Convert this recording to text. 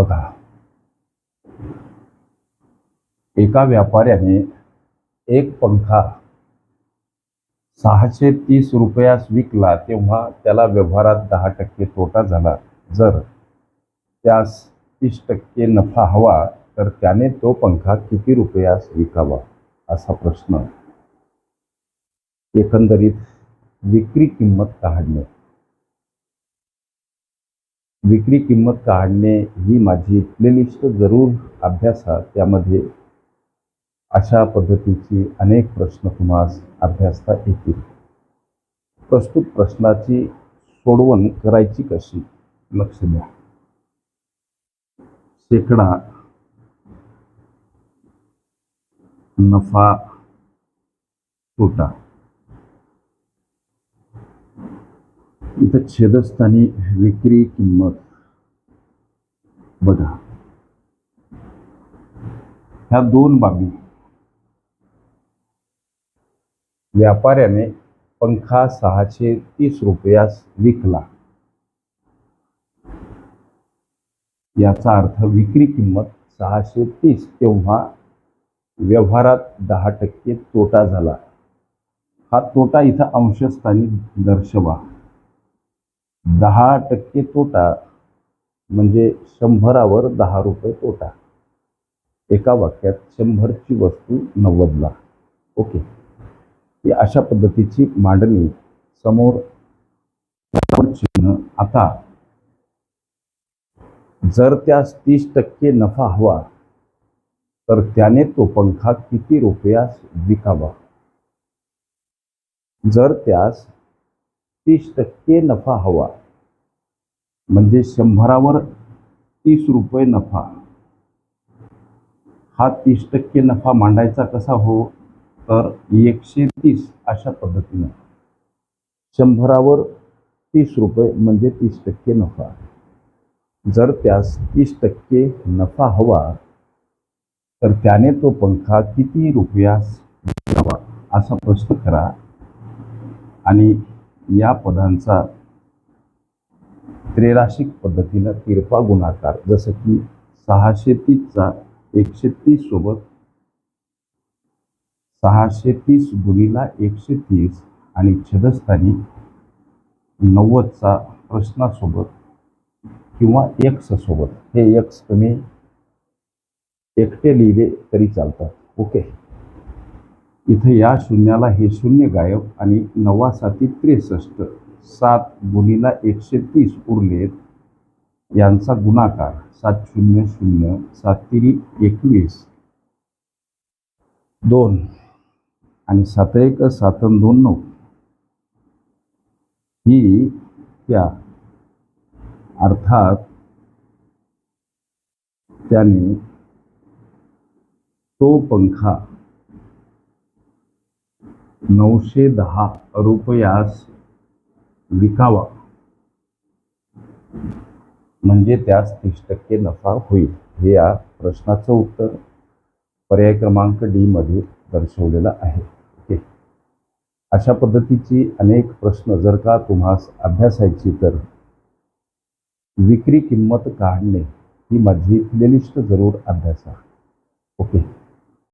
बघा. एका व्यापाऱ्याने एक पंखा सहाशे तीस रुपयास विकला तेव्हा त्याला व्यवहारात दहा टक्के तोटा झाला. जर त्यास तीस टक्के नफा हवा तर त्याने तो पंखा किती रुपयास विकावा असा प्रश्न. एकंदरीत विक्री किंमत काढणे. विक्री किंमत काढणे ही माझी प्लेलिस्ट जरूर अभ्यासा त्यामध्ये अशा पद्धतीची अनेक प्रश्न तुम्हास अभ्यासता येतील. प्रस्तुत प्रश्नाची सोडवण करायची कशी? लक्ष द्या. शेकडा नफा तोटा. इथं छेदस्थानी विक्री किंमत बघा. ह्या दोन बाबी. व्यापाऱ्याने पंखा सहाशे तीस रुपयास विकला. याचा अर्थ विक्री किंमत सहाशे तीस तेव्हा व्यवहारात दहा टक्के तोटा झाला. हा तोटा इथं अंशस्थानी दर्शवा. दहा टक्के तोटा म्हणजे शंभरावर दहा रुपये तोटा. एका वाक्यात शंभरची वस्तू नव्वदला ओके. ही अशा पद्धतीची मांडणी समोर चिन्ह आता. जर त्यास तीस टक्के नफा हवा तर त्याने तो पंखा किती रुपयास विकावा? जर त्यास तीस टक्के नफा हवा. म्हणजे शंभरावर तीस रुपये नफा. हा तीस टक्के नफा मांडायचा कसा हो? तर एकशे तीस अशा पद्धतीनं. शंभरावर तीस रुपये म्हणजे तीस टक्के नफा. जर त्यास तीस टक्के नफा हवा तर त्याने तो पंखा किती रुपयास असा प्रश्न करा. आणि या पदांचा त्रेराशिक पद्धतीनं तिरपा गुणाकार जसं की सहाशे तीसचा एकशे तीस सोबत सहाशे तीस गुणीला एकशे तीस आणि छदस्थानी नव्वदचा प्रश्नासोबत किंवा एक्स सोबत. हे एक्स तुम्ही एकटे लिहिले तरी चालतात ओके. इथं या शून्याला हे शून्य गायब आणि नवासाती साती त्रेसष्ट सात गुणीला एकशे तीस उरलेत. यांचा गुणाकार सात शून्य शून्य सात तिरी एकवीस. दोन आणि सात एक सातन दोन नऊ. ही त्या अर्थात त्याने तो पंखा नऊशे दहा रुपयास विकावा. म्हणजे त्यास तीस टक्के नफा होईल हे या प्रश्नाचं उत्तर पर्याय क्रमांक डी मध्ये दर्शवलेलं आहे. ओके. अशा पद्धतीची अनेक प्रश्न जर का तुम्हास अभ्यासायची तर विक्री किंमत काढणे ही माझी प्लेलिस्ट जरूर अभ्यासा. ओके.